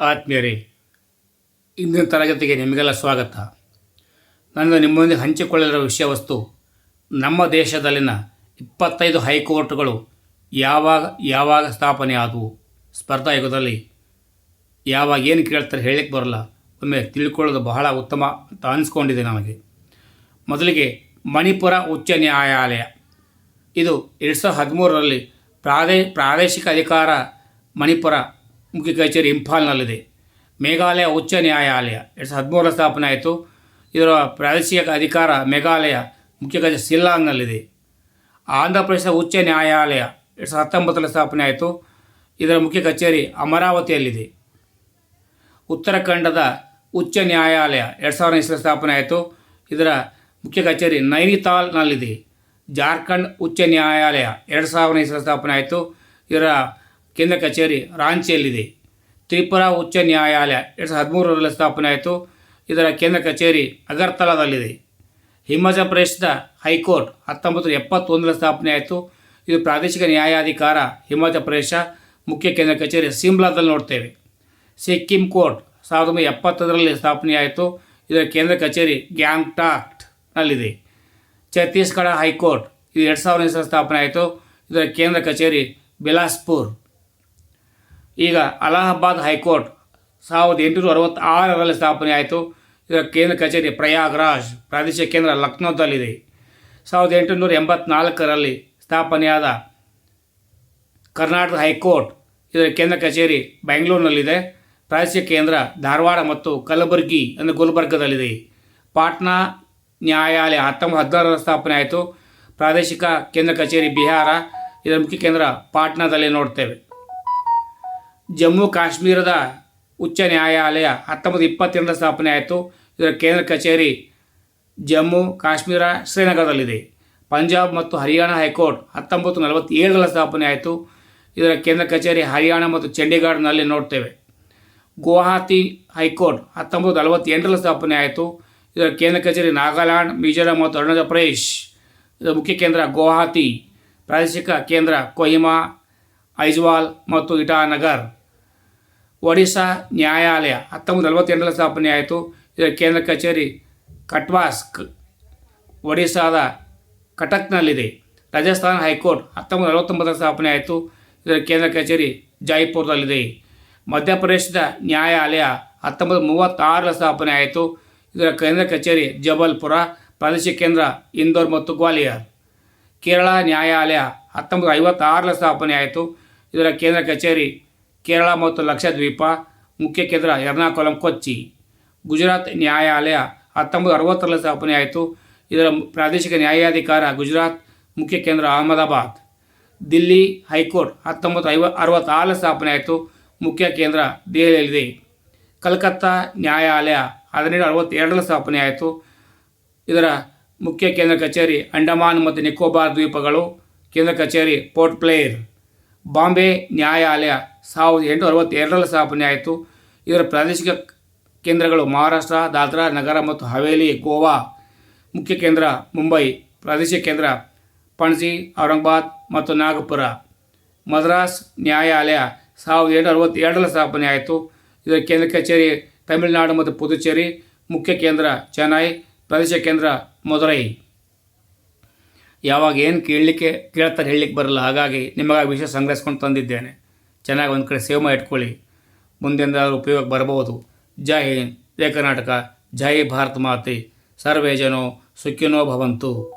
ಆತ್ಮೀಯರೇ, ಇಂದಿನ ತರಗತಿಗೆ ನಿಮಗೆಲ್ಲ ಸ್ವಾಗತ. ನಾನು ನಿಮ್ಮೊಂದಿಗೆ ಹಂಚಿಕೊಳ್ಳಿರುವ ವಿಷಯ ವಸ್ತು, ನಮ್ಮ ದೇಶದಲ್ಲಿನ ಇಪ್ಪತ್ತೈದು ಹೈಕೋರ್ಟ್ಗಳು ಯಾವಾಗ ಯಾವಾಗ ಸ್ಥಾಪನೆ ಆದವು? ಸ್ಪರ್ಧಾ ಯುಗದಲ್ಲಿ ಯಾವಾಗ ಏನು ಕೇಳ್ತಾರೆ ಹೇಳಕ್ಕೆ ಬರಲ್ಲ. ಒಮ್ಮೆ ತಿಳ್ಕೊಳ್ಳೋದು ಬಹಳ ಉತ್ತಮ ಅಂತ ಅನಿಸ್ಕೊಂಡಿದೆ ನಮಗೆ. ಮೊದಲಿಗೆ ಮಣಿಪುರ ಉಚ್ಚ ನ್ಯಾಯಾಲಯ. ಇದು ಎರಡು ಸಾವಿರದ ಹದಿಮೂರರಲ್ಲಿ ಪ್ರಾದೇ, ಪ್ರಾದೇಶಿಕ ಅಧಿಕಾರ ಮಣಿಪುರ ಮುಖ್ಯ ಕಚೇರಿ ಇಂಫಾಲ್ನಲ್ಲಿದೆ. ಮೇಘಾಲಯ ಉಚ್ಚ ನ್ಯಾಯಾಲಯ. ಎರಡು ಸಾವಿರದ ಹದಿಮೂರರ ಸ್ಥಾಪನೆ ಆಯಿತು. ಇದರ ಪ್ರಾದೇಶಿಕ ಅಧಿಕಾರ ಮೇಘಾಲಯ, ಮುಖ್ಯ ಕಚೇರಿ ಶಿಲ್ಲಾಂಗ್ನಲ್ಲಿದೆ. ಆಂಧ್ರ ಪ್ರದೇಶ ಉಚ್ಚ ನ್ಯಾಯಾಲಯ ಎರಡು ಸಾವಿರದ ಹತ್ತೊಂಬತ್ತರಲ್ಲಿ ಸ್ಥಾಪನೆ ಆಯಿತು. ಇದರ ಮುಖ್ಯ ಕಚೇರಿ ಅಮರಾವತಿಯಲ್ಲಿದೆ. ಉತ್ತರಾಖಂಡದ ಉಚ್ಚ ನ್ಯಾಯಾಲಯ ಎರಡು ಸಾವಿರದ ಇಸ್ವಿ ಸ್ಥಾಪನೆ ಆಯಿತು. ಇದರ ಮುಖ್ಯ ಕಚೇರಿ ನೈನಿತಾಲ್ನಲ್ಲಿದೆ. ಜಾರ್ಖಂಡ್ ಉಚ್ಚ ನ್ಯಾಯಾಲಯ ಎರಡು ಸಾವಿರದ ಇಸ್ವಿ ಸ್ಥಾಪನೆ ಆಯಿತು. ಇದರ ಕೇಂದ್ರ ಕಚೇರಿ ರಾಂಚಿಯಲ್ಲಿದೆ. ತ್ರಿಪುರ ಉಚ್ಚ ನ್ಯಾಯಾಲಯ ಎರಡು ಸಾವಿರದ ಹದಿಮೂರರಲ್ಲಿ ಸ್ಥಾಪನೆ ಆಯಿತು. ಇದರ ಕೇಂದ್ರ ಕಚೇರಿ ಅಗರ್ತಲಾದಲ್ಲಿದೆ. ಹಿಮಾಚಲ ಪ್ರದೇಶದ ಹೈಕೋರ್ಟ್ ಹತ್ತೊಂಬತ್ತು ಎಪ್ಪತ್ತೊಂದರಲ್ಲಿ ಸ್ಥಾಪನೆ ಆಯಿತು. ಇದು ಪ್ರಾದೇಶಿಕ ನ್ಯಾಯಾಧಿಕಾರ ಹಿಮಾಚಲ ಪ್ರದೇಶ ಮುಖ್ಯ ಕೇಂದ್ರ ಕಚೇರಿ ಸಿಮ್ಲಾದಲ್ಲಿ ನೋಡ್ತೇವೆ. ಸಿಕ್ಕಿಂ ಕೋರ್ಟ್ ಸಾವಿರದ ಒಂಬೈನೂರ ಸ್ಥಾಪನೆ ಸ್ಥಾಪನೆಯಾಯಿತು ಇದರ ಕೇಂದ್ರ ಕಚೇರಿ ಗ್ಯಾಂಗ್ಟಾಕ್ಟ್ನಲ್ಲಿದೆ ಛತ್ತೀಸ್ಗಢ ಹೈಕೋರ್ಟ್ ಇದು ಎರಡು ಸಾವಿರದ ಸ್ಥಾಪನೆ ಆಯಿತು. ಇದರ ಕೇಂದ್ರ ಕಚೇರಿ ಬಿಲಾಸ್ಪುರ್ ಈಗ ಅಲಹಾಬಾದ್ ಹೈಕೋರ್ಟ್ ಸಾವಿರದ ಎಂಟುನೂರ ಅರವತ್ತಾರರಲ್ಲಿ ಸ್ಥಾಪನೆ ಆಯಿತು. ಇದರ ಕೇಂದ್ರ ಕಚೇರಿ ಪ್ರಯಾಗ್ರಾಜ್, ಪ್ರಾದೇಶಿಕ ಕೇಂದ್ರ ಲಕ್ನೋದಲ್ಲಿದೆ. ಸಾವಿರದ ಎಂಟುನೂರ ಎಂಬತ್ನಾಲ್ಕರಲ್ಲಿ ಸ್ಥಾಪನೆಯಾದ ಕರ್ನಾಟಕ ಹೈಕೋರ್ಟ್ ಇದರ ಕೇಂದ್ರ ಕಚೇರಿ ಬೆಂಗಳೂರಿನಲ್ಲಿದೆ. ಪ್ರಾದೇಶಿಕ ಕೇಂದ್ರ ಧಾರವಾಡ ಮತ್ತು ಕಲಬುರಗಿ ಅಂದರೆ ಗುಲ್ಬರ್ಗದಲ್ಲಿದೆ. ಪಾಟ್ನಾ ನ್ಯಾಯಾಲಯ ಹತ್ತೊಂಬತ್ತು ಹದಿನಾರರ ಸ್ಥಾಪನೆ ಆಯಿತು. ಪ್ರಾದೇಶಿಕ ಕೇಂದ್ರ ಕಚೇರಿ ಬಿಹಾರ, ಇದರ ಮುಖ್ಯ ಕೇಂದ್ರ ಪಾಟ್ನಾದಲ್ಲಿ ನೋಡ್ತೇವೆ. ಜಮ್ಮು ಕಾಶ್ಮೀರದ ಉಚ್ಚ ನ್ಯಾಯಾಲಯ ಹತ್ತೊಂಬತ್ತು ಇಪ್ಪತ್ತೆರಡರ ಸ್ಥಾಪನೆ ಆಯಿತು. ಇದರ ಕೇಂದ್ರ ಕಚೇರಿ ಜಮ್ಮು ಕಾಶ್ಮೀರ ಶ್ರೀನಗರದಲ್ಲಿದೆ. ಪಂಜಾಬ್ ಮತ್ತು ಹರಿಯಾಣ ಹೈಕೋರ್ಟ್ ಹತ್ತೊಂಬತ್ತು ನಲವತ್ತೇಳರ ಸ್ಥಾಪನೆ ಆಯಿತು. ಇದರ ಕೇಂದ್ರ ಕಚೇರಿ ಹರಿಯಾಣ ಮತ್ತು ಚಂಡೀಗಢನಲ್ಲಿ ನೋಡ್ತೇವೆ. ಗುವಾಹತಿ ಹೈಕೋರ್ಟ್ ಹತ್ತೊಂಬತ್ತು ನಲವತ್ತೆಂಟರಲ್ಲಿ ಸ್ಥಾಪನೆ ಆಯಿತು. ಇದರ ಕೇಂದ್ರ ಕಚೇರಿ ನಾಗಾಲ್ಯಾಂಡ್, ಮಿಜೋರಾಂ ಮತ್ತು ಅರುಣಾಚಲ ಪ್ರದೇಶ್. ಇದರ ಮುಖ್ಯ ಕೇಂದ್ರ ಗುವಾಹತಿ ಪ್ರಾದೇಶಿಕ ಕೇಂದ್ರ ಕೊಹಿಮಾ, ಐಜ್ವಾಲ್ ಮತ್ತು ಇಟಾನಗರ್. ಒಡಿಶಾ ನ್ಯಾಯಾಲಯ ಹತ್ತೊಂಬತ್ತು ನಲವತ್ತೆಂಟರಲ್ಲಿ ಸ್ಥಾಪನೆ ಆಯಿತು. ಇದರ ಕೇಂದ್ರ ಕಚೇರಿ ಕಟ್ವಾಸ್ಕ್, ಒಡಿಶಾದ ಕಟಕ್ನಲ್ಲಿದೆ. ರಾಜಸ್ಥಾನ ಹೈಕೋರ್ಟ್ ಹತ್ತೊಂಬತ್ತು ನಲವತ್ತೊಂಬತ್ತರ ಸ್ಥಾಪನೆ ಆಯಿತು. ಇದರ ಕೇಂದ್ರ ಕಚೇರಿ ಜೈಪುರದಲ್ಲಿದೆ. ಮಧ್ಯಪ್ರದೇಶದ ನ್ಯಾಯಾಲಯ ಹತ್ತೊಂಬತ್ತು ಮೂವತ್ತಾರರ ಸ್ಥಾಪನೆ ಆಯಿತು. ಇದರ ಕೇಂದ್ರ ಕಚೇರಿ ಜಬಲ್ಪುರ, ಪ್ರಾದೇಶಿಕ ಕೇಂದ್ರ ಇಂದೋರ್ ಮತ್ತು ಗ್ವಾಲಿಯರ್. ಕೇರಳ ನ್ಯಾಯಾಲಯ ಹತ್ತೊಂಬತ್ತು ಐವತ್ತಾರರ ಸ್ಥಾಪನೆ ಆಯಿತು. ಇದರ ಕೇಂದ್ರ ಕಚೇರಿ ಕೇರಳ ಮತ್ತು ಲಕ್ಷದ್ವೀಪ ಮುಖ್ಯ ಕೇಂದ್ರ ಎರ್ನಾಕುಲಂ, ಕೊಚ್ಚಿ. ಗುಜರಾತ್ ನ್ಯಾಯಾಲಯ ಹತ್ತೊಂಬತ್ತು ಅರವತ್ತರಲ್ಲಿ ಸ್ಥಾಪನೆಯಾಯಿತು ಇದರ ಪ್ರಾದೇಶಿಕ ನ್ಯಾಯಾಧಿಕಾರ ಗುಜರಾತ್, ಮುಖ್ಯ ಕೇಂದ್ರ ಅಹಮದಾಬಾದ್. ದಿಲ್ಲಿ ಹೈಕೋರ್ಟ್ ಹತ್ತೊಂಬತ್ತು ಐವ ಅರವತ್ತಾರಲ್ಲಿ ಸ್ಥಾಪನೆ ಆಯಿತು ಮುಖ್ಯ ಕೇಂದ್ರ ದೆಹಲಿಯಲ್ಲಿದೆ. ಕಲ್ಕತ್ತಾ ನ್ಯಾಯಾಲಯ ಹದಿನೇಳು ಅರವತ್ತೆರಡರಲ್ಲಿ ಸ್ಥಾಪನೆ ಆಯಿತು ಇದರ ಮುಖ್ಯ ಕೇಂದ್ರ ಕಚೇರಿ ಅಂಡಮಾನ್ ಮತ್ತು ನಿಕೋಬಾರ್ ದ್ವೀಪಗಳು, ಕೇಂದ್ರ ಕಚೇರಿ ಪೋರ್ಟ್ ಪ್ಲೇರ್ ಬಾಂಬೆ ನ್ಯಾಯಾಲಯ ಸಾವಿರದ ಎಂಟು ಅರವತ್ತೆರಡರಲ್ಲಿ ಸ್ಥಾಪನೆ ಆಯಿತು. ಇದರ ಪ್ರಾದೇಶಿಕ ಕೇಂದ್ರಗಳು ಮಹಾರಾಷ್ಟ್ರ, ದಾದ್ರಾ, ನಗರ ಮತ್ತು ಹವೇಲಿ ಗೋವಾ. ಮುಖ್ಯ ಕೇಂದ್ರ ಮುಂಬೈ, ಪ್ರಾದೇಶಿಕ ಕೇಂದ್ರ ಪಣಜಿ, ಔರಂಗಾಬಾದ್ ಮತ್ತು ನಾಗಪುರ. ಮದ್ರಾಸ್ ನ್ಯಾಯಾಲಯ ಸಾವಿರದ ಎಂಟು ಅರವತ್ತೆರಡರಲ್ಲಿ ಸ್ಥಾಪನೆ ಆಯಿತು. ಇದರ ಕೇಂದ್ರ ಕಚೇರಿ ತಮಿಳುನಾಡು ಮತ್ತು ಪುದುಚೇರಿ. ಮುಖ್ಯ ಕೇಂದ್ರ ಚೆನ್ನೈ, ಪ್ರಾದೇಶಿಕ ಕೇಂದ್ರ ಮದುರೈ. ಯಾವಾಗ ಏನು ಕೇಳಲಿಕ್ಕೆ ಕೇಳ್ತಾರೆ ಹೇಳಲಿಕ್ಕೆ ಬರಲ್ಲ. ಹಾಗಾಗಿ ನಿಮಗಾಗಿ ವಿಷಯ ಸಂಗ್ರಹಿಸ್ಕೊಂಡು ತಂದಿದ್ದೇನೆ. ಚೆನ್ನಾಗಿ ಒಂದು ಕಡೆ ಸೇವ್ ಮಾಡಿ ಇಟ್ಕೊಳ್ಳಿ. ಮುಂದೆಂದಾದರೂ ಉಪಯೋಗಕ್ಕೆ ಬರಬಹುದು ಜೈ ಹಿಂದ್. ಜೈ ಕರ್ನಾಟಕ ಜೈ ಭಾರತ್ ಮಾತೆ. ಸರ್ವೇ ಜನೋ ಸುಖಿನೋ ಭವಂತು.